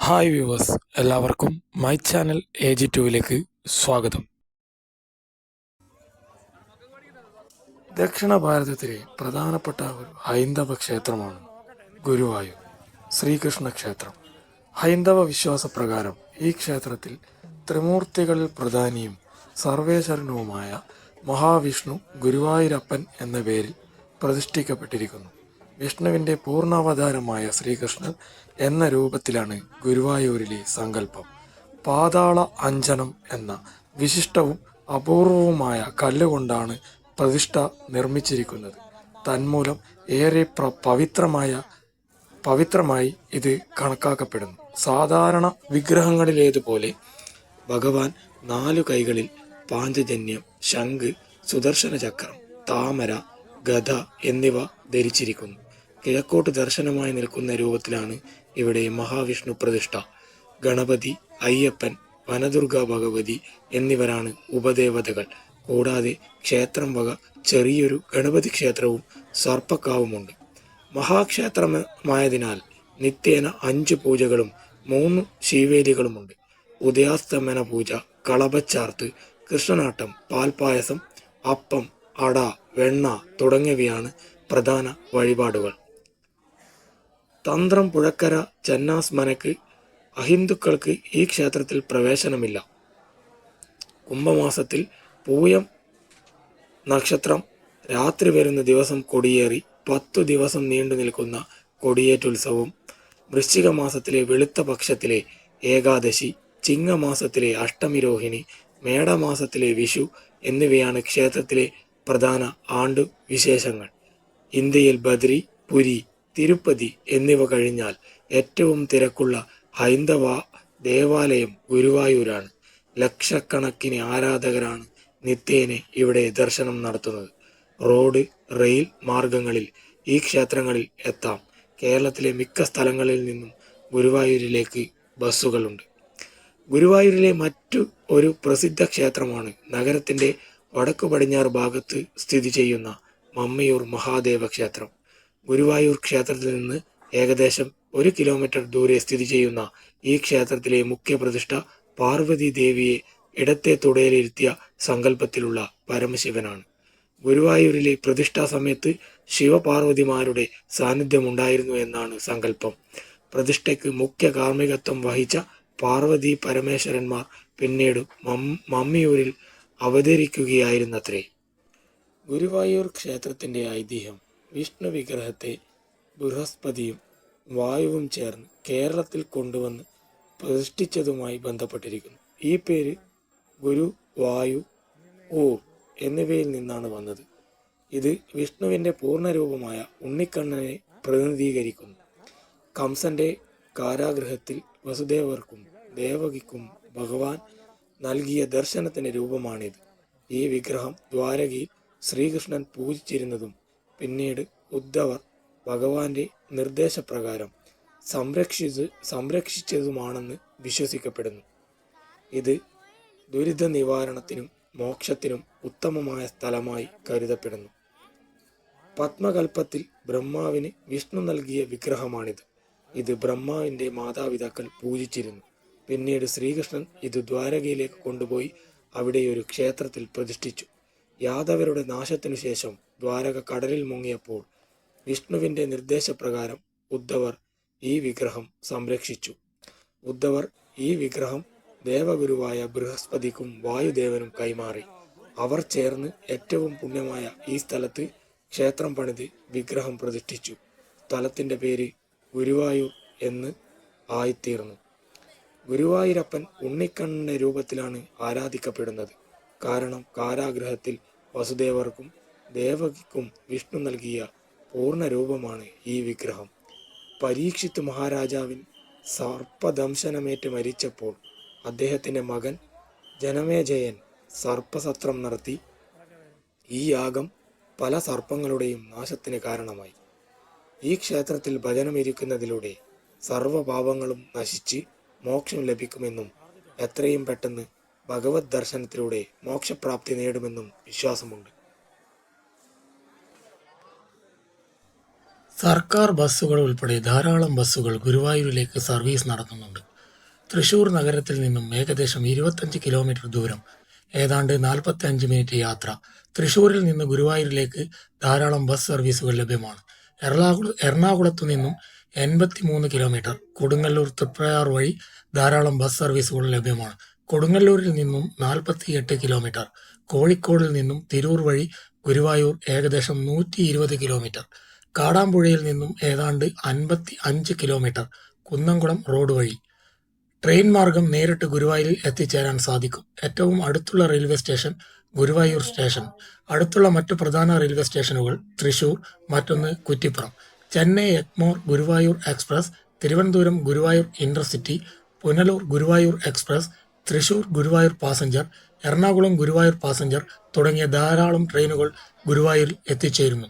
Hi viewers എല്ലാവർക്കും my channel A G ടുവിലേക്ക് സ്വാഗതം. ദക്ഷിണ ഭാരതത്തിലെ പ്രധാനപ്പെട്ട ഒരു ഹൈന്ദവ ക്ഷേത്രമാണ് ഗുരുവായൂർ ശ്രീകൃഷ്ണ ക്ഷേത്രം ഹൈന്ദവ വിശ്വാസപ്രകാരം ഈ ക്ഷേത്രത്തിൽ ത്രിമൂർത്തികളിൽ പ്രധാനിയും സർവേശ്വരനുമായ മഹാവിഷ്ണു ഗുരുവായൂരപ്പൻ എന്ന പേരിൽ പ്രതിഷ്ഠിക്കപ്പെട്ടിരിക്കുന്നു. വിഷ്ണുവിന്റെ പൂർണാവതാരമായ ശ്രീകൃഷ്ണൻ എന്ന രൂപത്തിലാണ് ഗുരുവായൂരിലെ സങ്കല്പം. പാതാള അഞ്ജനം എന്ന വിശിഷ്ടവും അപൂർവവുമായ കല്ലുകൊണ്ടാണ് പ്രതിഷ്ഠ നിർമ്മിച്ചിരിക്കുന്നത്. തന്മൂലം ഏറെ പ്ര പവിത്രമായ പവിത്രമായി ഇത് കണക്കാക്കപ്പെടുന്നു. സാധാരണ വിഗ്രഹങ്ങളിലേതുപോലെ ഭഗവാൻ നാലു കൈകളിൽ പാഞ്ചജന്യം ശംഖ് സുദർശന ചക്രം താമര ഗദ എന്നിവ ധരിച്ചിരിക്കുന്നു. കിഴക്കോട്ട് ദർശനമായി നിൽക്കുന്ന രൂപത്തിലാണ് ഇവിടെ മഹാവിഷ്ണു പ്രതിഷ്ഠ. ഗണപതി അയ്യപ്പൻ വനദുർഗ ഭഗവതി എന്നിവരാണ് ഉപദേവതകൾ. കൂടാതെ ക്ഷേത്രം വക ചെറിയൊരു ഗണപതി ക്ഷേത്രവും സർപ്പക്കാവുമുണ്ട്. മഹാക്ഷേത്രമായതിനാൽ നിത്യേന അഞ്ച് പൂജകളും മൂന്ന് ശീവേലികളുമുണ്ട്. ഉദയാസ്തമന പൂജ കളഭച്ചാർത്ത് കൃഷ്ണനാട്ടം പാൽപ്പായസം അപ്പം അട വെണ്ണ തുടങ്ങിയവയാണ് പ്രധാന വഴിപാടുകൾ. തന്ത്രം പുഴക്കര ചെന്നാസ് മനക്ക് അഹിന്ദുക്കൾക്ക് ഈ ക്ഷേത്രത്തിൽ പ്രവേശനമില്ല. കുംഭമാസത്തിൽ പൂയം നക്ഷത്രം രാത്രി വരുന്ന ദിവസം കൊടിയേറി പത്തു ദിവസം നീണ്ടു നിൽക്കുന്ന കൊടിയേറ്റുത്സവം വൃശ്ചിക മാസത്തിലെ വെളുത്ത പക്ഷത്തിലെ ഏകാദശി ചിങ്ങമാസത്തിലെ അഷ്ടമിരോഹിണി മേടമാസത്തിലെ വിഷു എന്നിവയാണ് ക്ഷേത്രത്തിലെ പ്രധാന ആണ്ടു വിശേഷങ്ങൾ. ഇന്ത്യയിൽ ബദ്രി പുരി തിരുപ്പതി എന്നിവ കഴിഞ്ഞാൽ ഏറ്റവും തിരക്കുള്ള ഹൈന്ദവ ദേവാലയം ഗുരുവായൂരാണ്. ലക്ഷക്കണക്കിന് ആരാധകരാണ് നിത്യേനെ ഇവിടെ ദർശനം നടത്തുന്നത്. റോഡ് റെയിൽ മാർഗങ്ങളിൽ ഈ ക്ഷേത്രങ്ങളിൽ എത്താം. കേരളത്തിലെ മിക്ക സ്ഥലങ്ങളിൽ നിന്നും ഗുരുവായൂരിലേക്ക് ബസ്സുകളുണ്ട്. ഗുരുവായൂരിലെ മറ്റു ഒരു പ്രസിദ്ധ ക്ഷേത്രമാണ് നഗരത്തിന്റെ വടക്കു പടിഞ്ഞാറ് ഭാഗത്ത് സ്ഥിതി ചെയ്യുന്ന മമ്മയൂർ മഹാദേവ ക്ഷേത്രം. ഗുരുവായൂർ ക്ഷേത്രത്തിൽ നിന്ന് ഏകദേശം ഒരു കിലോമീറ്റർ ദൂരെ സ്ഥിതി ചെയ്യുന്ന ഈ ക്ഷേത്രത്തിലെ മുഖ്യ പ്രതിഷ്ഠ പാർവതി ദേവിയെ ഇടത്തെ തുടയിലിരുത്തിയ സങ്കല്പത്തിലുള്ള പരമശിവനാണ്. ഗുരുവായൂരിലെ പ്രതിഷ്ഠാ സമയത്ത് ശിവപാർവതിമാരുടെ സാന്നിധ്യമുണ്ടായിരുന്നു എന്നാണ് സങ്കല്പം. പ്രതിഷ്ഠയ്ക്ക് മുഖ്യ കാർമ്മികത്വം വഹിച്ച പാർവതി പരമേശ്വരന്മാർ പിന്നീട് മമ്മിയൂരിൽ അവതരിക്കുകയായിരുന്നത്രേ. ഗുരുവായൂർ ക്ഷേത്രത്തിന്റെ ഐതിഹ്യം. വിഷ്ണു വിഗ്രഹത്തെ ബൃഹസ്പതിയും വായുവും ചേർന്ന് കേരളത്തിൽ കൊണ്ടുവന്ന് പ്രതിഷ്ഠിച്ചതുമായി ബന്ധപ്പെട്ടിരിക്കുന്നു. ഈ പേര് ഗുരു വായു ഊർ എന്നിവയിൽ നിന്നാണ് വന്നത്. ഇത് വിഷ്ണുവിന്റെ പൂർണരൂപമായ ഉണ്ണിക്കണ്ണനെ പ്രതിനിധീകരിക്കുന്നു. കംസന്റെ കാരാഗ്രഹത്തിൽ വസുദേവർക്കും ദേവകിക്കും ഭഗവാൻ നൽകിയ ദർശനത്തിന്റെ രൂപമാണിത്. ഈ വിഗ്രഹം ദ്വാരകയിൽ ശ്രീകൃഷ്ണൻ പൂജിച്ചിരുന്നതും പിന്നീട് ഉദ്ധവർ ഭഗവാന്റെ നിർദ്ദേശപ്രകാരം സംരക്ഷിച്ച് സംരക്ഷിച്ചതുമാണെന്ന് വിശ്വസിക്കപ്പെടുന്നു. ഇത് ദുരിത നിവാരണത്തിനും മോക്ഷത്തിനും ഉത്തമമായ സ്ഥലമായി കരുതപ്പെടുന്നു. പത്മകൽപ്പത്തിൽ ബ്രഹ്മാവിന് വിഷ്ണു നൽകിയ വിഗ്രഹമാണിത്. ഇത് ബ്രഹ്മാവിന്റെ മാതാപിതാക്കൾ പൂജിച്ചിരുന്നു. പിന്നീട് ശ്രീകൃഷ്ണൻ ഇത് ദ്വാരകയിലേക്ക് കൊണ്ടുപോയി അവിടെ ഒരു ക്ഷേത്രത്തിൽ പ്രതിഷ്ഠിച്ചു. യാദവരുടെ നാശത്തിനു ശേഷം ദ്വാരക കടലിൽ മുങ്ങിയപ്പോൾ വിഷ്ണുവിന്റെ നിർദ്ദേശപ്രകാരം ഉദ്ധവർ ഈ വിഗ്രഹം സംരക്ഷിച്ചു. ഉദ്ധവർ ഈ വിഗ്രഹം ദേവഗുരുവായ ബൃഹസ്പതിക്കും വായുദേവനും കൈമാറി. അവർ ചേർന്ന് ഏറ്റവും പുണ്യമായ ഈ സ്ഥലത്ത് ക്ഷേത്രം പണിത് വിഗ്രഹം പ്രതിഷ്ഠിച്ചു. സ്ഥലത്തിന്റെ പേര് ഗുരുവായൂർ എന്ന് ആയിത്തീർന്നു. ഗുരുവായൂരപ്പൻ ഉണ്ണിക്കണ്ണന്റെ രൂപത്തിലാണ് ആരാധിക്കപ്പെടുന്നത്. കാരണം കാരാഗ്രഹത്തിൽ വസുദേവർക്കും ദേവകിക്കും വിഷ്ണു നൽകിയ പൂർണരൂപമാണ് ഈ വിഗ്രഹം. പരീക്ഷിത് മഹാരാജാവിൻ സർപ്പദംശനമേറ്റ് മരിച്ചപ്പോൾ അദ്ദേഹത്തിന്റെ മകൻ ജനമേജയൻ സർപ്പസത്രം നടത്തി. ഈ യാഗം പല സർപ്പങ്ങളുടെയും നാശത്തിന് കാരണമായി. ഈ ക്ഷേത്രത്തിൽ ഭജനമിരിക്കുന്നതിലൂടെ സർവപാപങ്ങളും നശിച്ച് മോക്ഷം ലഭിക്കുമെന്നും എത്രയും പെട്ടെന്ന് ഭഗവത് ദർശനത്തിലൂടെ മോക്ഷപ്രാപ്തി നേടുമെന്നും വിശ്വാസമുണ്ട്. സർക്കാർ ബസ്സുകൾ ഉൾപ്പെടെ ധാരാളം ബസ്സുകൾ ഗുരുവായൂരിലേക്ക് സർവീസ് നടത്തുന്നുണ്ട്. തൃശൂർ നഗരത്തിൽ നിന്നും ഏകദേശം ഇരുപത്തഞ്ച് കിലോമീറ്റർ ദൂരം ഏതാണ്ട് നാൽപ്പത്തി അഞ്ച് മിനിറ്റ് യാത്ര. തൃശൂരിൽ നിന്ന് ഗുരുവായൂരിലേക്ക് ധാരാളം ബസ് സർവീസുകൾ ലഭ്യമാണ്. എറണാകുളം എറണാകുളത്തു നിന്നും എൺപത്തി മൂന്ന് കിലോമീറ്റർ കൊടുങ്ങല്ലൂർ തൃപ്രയാർ വഴി ധാരാളം ബസ് സർവീസുകൾ ലഭ്യമാണ്. കൊടുങ്ങല്ലൂരിൽ നിന്നും നാൽപ്പത്തി എട്ട് കിലോമീറ്റർ കോഴിക്കോടിൽ നിന്നും തിരൂർ വഴി ഗുരുവായൂർ ഏകദേശം നൂറ്റി ഇരുപത് കിലോമീറ്റർ. കാടാമ്പുഴയിൽ നിന്നും ഏതാണ്ട് അൻപത്തി അഞ്ച് കിലോമീറ്റർ കുന്നംകുളം റോഡ് വഴി ട്രെയിൻ മാർഗം നേരിട്ട് ഗുരുവായൂരിൽ എത്തിച്ചേരാൻ സാധിക്കും. ഏറ്റവും അടുത്തുള്ള റെയിൽവേ സ്റ്റേഷൻ ഗുരുവായൂർ സ്റ്റേഷൻ അടുത്തുള്ള മറ്റു പ്രധാന റെയിൽവേ സ്റ്റേഷനുകൾ തൃശൂർ മറ്റൊന്ന് Kuttippuram. Chennai Egmore Guruvayur express Thiruvananthapuram Guruvayur intercity Punalur Guruvayur express Thrissur Guruvayur passenger Ernakulam Guruvayur passenger തുടങ്ങിയ ധാരാളം ട്രെയിനുകൾ ഗുരുവായൂരിൽ എത്തിച്ചേരുന്നു.